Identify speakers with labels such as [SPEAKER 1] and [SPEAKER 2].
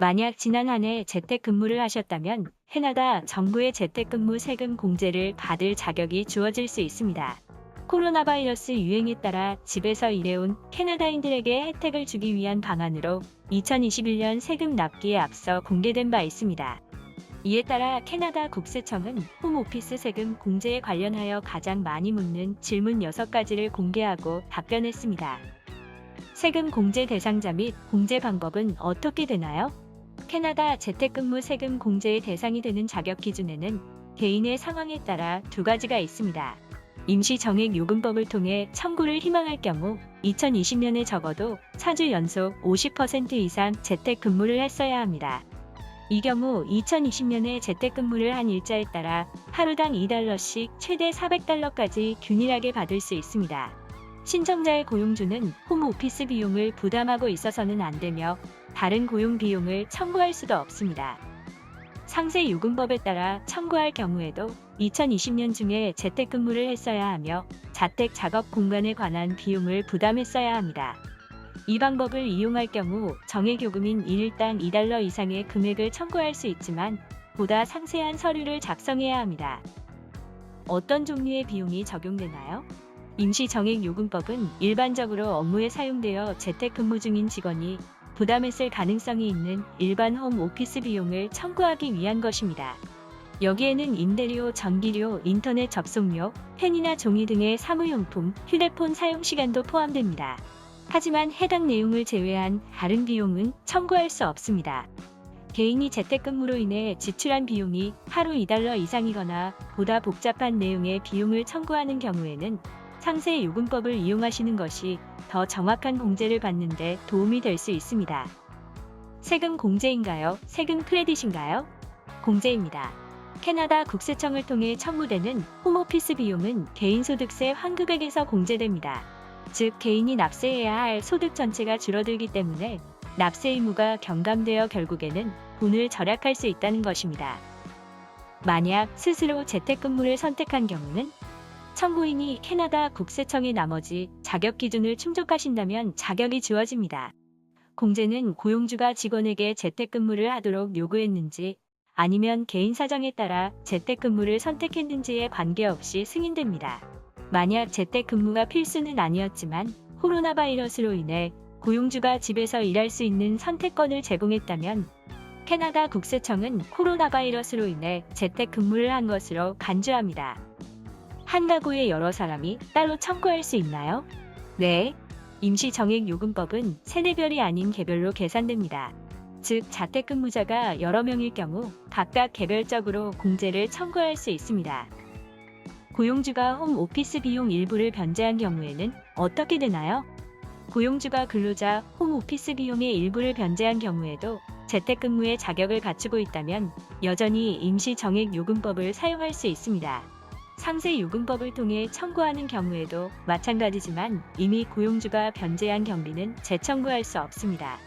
[SPEAKER 1] 만약 지난 한 해 재택근무를 하셨다면 캐나다 정부의 재택근무 세금 공제를 받을 자격이 주어질 수 있습니다. 코로나 바이러스 유행에 따라 집에서 일해온 캐나다인들에게 혜택을 주기 위한 방안으로 2021년 세금 납기에 앞서 공개된 바 있습니다. 이에 따라 캐나다 국세청은 홈오피스 세금 공제에 관련하여 가장 많이 묻는 질문 6가지를 공개하고 답변했습니다. 세금 공제 대상자 및 공제 방법은 어떻게 되나요? 캐나다 재택근무 세금 공제의 대상이 되는 자격 기준에는 개인의 상황에 따라 두 가지가 있습니다. 임시정액 요금법을 통해 청구를 희망할 경우 2020년에 적어도 4주 연속 50% 이상 재택근무를 했어야 합니다. 이 경우 2020년에 재택근무를 한 일자에 따라 하루당 2달러씩 최대 400달러까지 균일하게 받을 수 있습니다. 신청자의 고용주는 홈오피스 비용을 부담하고 있어서는 안 되며 다른 고용 비용을 청구할 수도 없습니다. 상세 요금법에 따라 청구할 경우에도 2020년 중에 재택근무를 했어야 하며 자택 작업 공간에 관한 비용을 부담했어야 합니다. 이 방법을 이용할 경우 정액요금인 1일당 2달러 이상의 금액을 청구할 수 있지만 보다 상세한 서류를 작성해야 합니다. 어떤 종류의 비용이 적용되나요? 임시정액요금법은 일반적으로 업무에 사용되어 재택근무 중인 직원이 부담했을 가능성이 있는 일반 홈 오피스 비용을 청구하기 위한 것입니다. 여기에는 임대료, 전기료, 인터넷 접속료, 펜이나 종이 등의 사무용품, 휴대폰 사용 시간도 포함됩니다. 하지만 해당 내용을 제외한 다른 비용은 청구할 수 없습니다. 개인이 재택근무로 인해 지출한 비용이 하루 2달러 이상이거나 보다 복잡한 내용의 비용을 청구하는 경우에는 상세 요금법을 이용하시는 것이 더 정확한 공제를 받는데 도움이 될 수 있습니다. 세금 공제인가요? 세금 크레딧인가요? 공제입니다. 캐나다 국세청을 통해 청구되는 홈오피스 비용은 개인소득세 환급액에서 공제됩니다. 즉 개인이 납세해야 할 소득 전체가 줄어들기 때문에 납세 의무가 경감되어 결국에는 돈을 절약할 수 있다는 것입니다. 만약 스스로 재택근무를 선택한 경우는 청구인이 캐나다 국세청의 나머지 자격 기준을 충족하신다면 자격이 주어집니다. 공제는 고용주가 직원에게 재택근무를 하도록 요구했는지 아니면 개인 사정에 따라 재택근무를 선택했는지에 관계없이 승인됩니다. 만약 재택근무가 필수는 아니었지만 코로나 바이러스로 인해 고용주가 집에서 일할 수 있는 선택권을 제공했다면 캐나다 국세청은 코로나 바이러스로 인해 재택근무를 한 것으로 간주합니다. 한 가구의 여러 사람이 따로 청구할 수 있나요? 네. 임시정액요금법은 세대별이 아닌 개별로 계산됩니다. 즉, 자택근무자가 여러 명일 경우 각각 개별적으로 공제를 청구할 수 있습니다. 고용주가 홈 오피스 비용 일부를 변제한 경우에는 어떻게 되나요? 고용주가 근로자 홈 오피스 비용의 일부를 변제한 경우에도 재택근무의 자격을 갖추고 있다면 여전히 임시정액요금법을 사용할 수 있습니다. 상세 요금법을 통해 청구하는 경우에도 마찬가지지만 이미 고용주가 변제한 경비는 재청구할 수 없습니다.